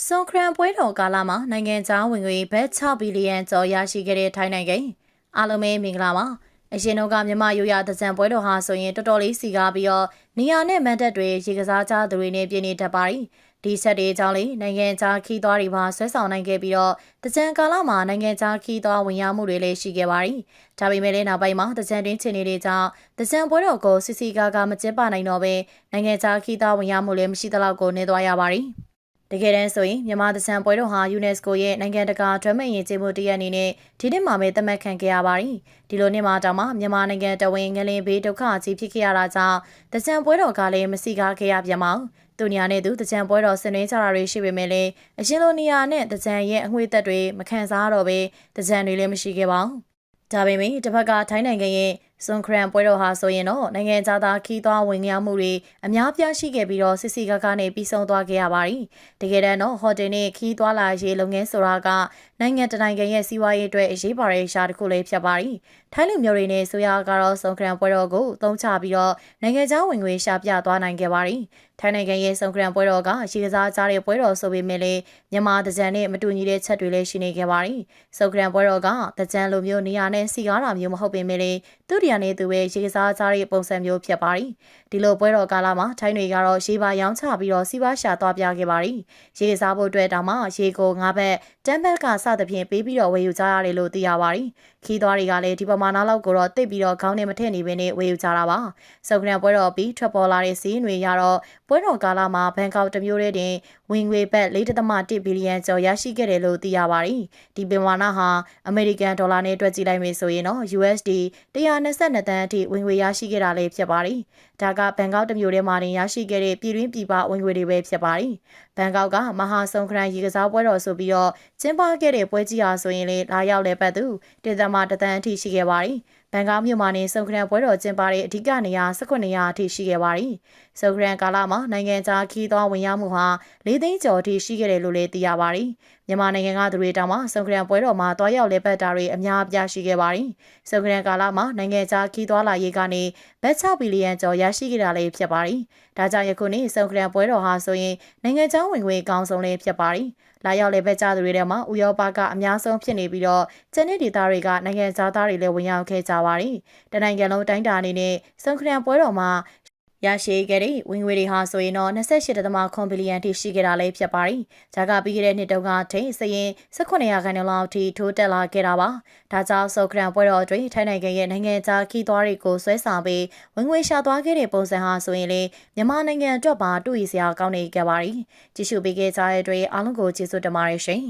ဆွန်ခရန်ပွဲတော်ကာလမှာနိုင်ငံခြားဝင်ငွေဘတ်6ဘီလီယံကျော်ရရှိခဲ့တဲ့ထိုင်းနိုင်ငံအားလုံးပဲမင်္ဂလာပါအရင်တော့ကမြန်မာရိုးရာသကြံပွဲတော်ဟာဆိုရင်တော်တော်လေးစီကားပြီးတော့နေရာနဲ့မန်တက်တွေရေကစားကြသူတွေနဲ့ပြည့်နေတတ်ပါတယ်ဒီဆက်တွေအကြောင်းလေးနိုင်ငံခြားခီးသွားတွေပါဆွဲဆောင်နိုင်ခဲ့ပြီးတော့တကြံကာလမှာနိုင်ငံခြားခီးသွားဝင်ရောက်မှုတွေလည်းရှိခဲ့ပါတယ်ဒါပေမဲ့လည်းနောက်ပိုင်းမှာတကြံတွင်းချင်နေတဲ့ကြောင့်တကြံပွဲတော်ကိုစစ်စီကားကမကျင်းပနိုင်တော့ဘဲနိုင်ငံခြားခီးသွားဝင်ရောက်မှုလည်းမရှိသလောက်ကိုနေသွားရပါတယ် တကယ်တမ်းဆိုရင်မြန်မာသစံပွဲတော်ဟာ UNESCO ရဲ့နိုင်ငံတကာဒရမယဉ်ကျေးမှုတရက်အနေနဲ့ဒီနှစ်မှာပဲသတ်မှတ်ခံခဲ့ရပါတယ်။ဒီလိုနှစ်မှာတောင်မှမြန်မာနိုင်ငံတဝင်းငလင်ဘေးဒုက္ခကြီးဖြစ်ခဲ့ရတာကြောင့်သစံပွဲတော်ကလည်းမစီကားခဲ့ရပြန်ပါဘူး။သူညာနဲ့သူသကြံပွဲတော်ဆင်နွှဲကြတာတွေရှိပေမဲ့လည်းအရှင်လိုနေရာနဲ့သကြံရဲ့အငွေသက်တွေမခံစားတော့ပဲသကြံတွေလည်းမရှိခဲ့ပါဘူး။ဒါပေမဲ့တစ်ဖက်ကထိုင်းနိုင်ငံရဲ့ ဆွန်ခရန်ပွဲတော်ဟာဆိုရင်တော့နိုင်ငံသားခီးသွားဝင်ရောက်မှုတွေအများပြားရှိခဲ့ပြီးတော့စစ်စီကားကနေပြီးဆုံးသွားခဲ့ရပါတယ်။တကယ်တမ်းတော့ဟိုတယ်နဲ့ခီးသွားလာရေးလုပ်ငန်းဆိုတာကနိုင်ငံတနိုင်ငံရဲ့စီးပွားရေးအတွက်အရေးပါတဲ့ရှားတစ်ခုလေးဖြစ်ပါတယ်။ထိုင်းလူမျိုးတွေနဲ့ဆိုရကတော့ဆွန်ခရန်ပွဲတော်ကိုသုံးချပြီးတော့နိုင်ငံခြားဝင်ငွေရှာပြသွားနိုင်ခဲ့ပါတယ်။ထိုင်းနိုင်ငံရဲ့ဆွန်ခရန်ပွဲတော်ကရေကစားကြတဲ့ပွဲတော်ဆိုပေမဲ့လည်းမြန်မာတကြံနဲ့မတူညီတဲ့ချက်တွေလည်းရှိနေခဲ့ပါတယ်။ဆွန်ခရန်ပွဲတော်ကတကြံလိုမျိုးနေရာနဲ့စီကားတာမျိုးမဟုတ်ပေမဲ့လည်းသူတရနဲ့သူပဲရေကစားကြတဲ့ပုံစံမျိုးဖြစ်ပါတယ်။ဒီလိုပွဲတော်ကာလမှာထိုင်းတွေကတော့ရေပါရောင်းချပြီးတော့စီးပွားရှာသွားပြခဲ့ပါတယ်။ရေကစားဖို့အတွက်တောင်မှရေကိုငါးဘက်တမ်းဘက်ကစသဖြင့်ပေးပြီးတော့ဝယ်ယူကြရတယ်လို့သိရပါတယ်။ခီးသွားတွေကလည်းဒီပမာဏလောက်ကိုတော့တိတ်ပြီးတော့ခေါင်းနဲ့မထည့်နေဘဲနဲ့ဝယ်ယူကြတာပါ။စုံကနပွဲတော်ပြီးထွက်ပေါ်လာတဲ့စီးရင်တွေရတော့ပွဲတော်ကာလမှာဘန်ကောက်တမျိုးတည်းတင်ဝင်ငွေဘတ်4.1ဘီလီယံကျော်ရရှိခဲ့တယ်လို့သိရပါတယ်။ဒီပမာဏဟာအမေရိကန်ဒေါ်လာနဲ့တွက်ကြည့်လိုက်မယ်ဆိုရင်တော့ USD 122တန်းအထိဝင်ငွေရရှိခဲ့တာလည်းဖြစ်ပါတယ်။ဒါကဘန်ကောက်တမျိုးတည်းမှာတင်ရရှိခဲ့တဲ့ပြည်တွင်းပြည်ပဝင်ငွေတွေပဲဖြစ်ပါတယ်။ဘန်ကောက်ကမဟာဆုံခရန်ရေကစားပွဲတော်ဆိုပြီးတော့ကျင်းပခဲ့တဲ့ပွဲကြီးဟာဆိုရင်လေလာရောက်လဲပတ်သူတင်သမတတန်းအထိရှိခဲ့ပါတယ်။ ဘန်ကောက်မြို့မှာနေစုံခရန်ပွဲတော်ကျင်းပတဲ့အဓိကနေရာ19နေရာအထိရှိခဲ့ပါတယ်။စုံခရန်ကာလမှာနိုင်ငံခြားခီးသွားဝင်ရောက်မှုဟာ၄သိန်းကျော်အထိရှိခဲ့တယ်လို့လည်းသိရပါတယ်။မြန်မာနိုင်ငံကသူတွေတောင်မှစုံခရန်ပွဲတော်မှာတွားရောက်လဲပတ်တာတွေအများအပြားရှိခဲ့ပါတယ်။စုံခရန်ကာလမှာနိုင်ငံခြားခီးသွားလာရေးကနေဘတ်6ဘီလီယံကျော်ရရှိခဲ့တာလည်းဖြစ်ပါတယ်။ဒါကြောင့်ယခုနေ့စုံခရန်ပွဲတော်ဟာဆိုရင်နိုင်ငံခြားဝင်ငွေအကောင်းဆုံးလည်းဖြစ်ပါတယ်။ လာရောက်လေဘက်ကြသူတွေထဲမှာဥရောပကအများဆုံးဖြစ်နေပြီးတော့ကျန်တဲ့ဒေသတွေကနိုင်ငံသားသားတွေလည်းဝင်ရောက်ခဲ့ကြပါတယ်။တနိုင်ငံလုံးတိုင်းတာအနေနဲ့စုံခရံပွဲတော်မှာ ရရှိခဲ့တဲ့ဝင်ငွေတွေဟာဆိုရင်တော့28.9ဘီလီယံထိရှိခဲ့တာလည်းဖြစ်ပါတယ်။ဂျာကပြီးခဲ့တဲ့နှစ်တုန်းကထိစရင်18ရာခိုင်နှုန်းလောက်ထိထိုးတက်လာခဲ့တာပါ။ဒါကြောင့်ဆော့ခရန်ပွဲတော်အတွင်းထိုင်းနိုင်ငံရဲ့နိုင်ငံခြားခီးသွားတွေကိုဆွဲဆောင်ပြီးဝင်ငွေရှာသွားခဲ့တဲ့ပုံစံဟာဆိုရင်လေမြန်မာနိုင်ငံအတွက်ပါတူရစရာကောင်းနေကြပါရီ။ကြည့်ရှုပေးခဲ့ကြတဲ့အတွက်အားလုံးကိုကျေးဇူးတင်ပါတယ်ရှင်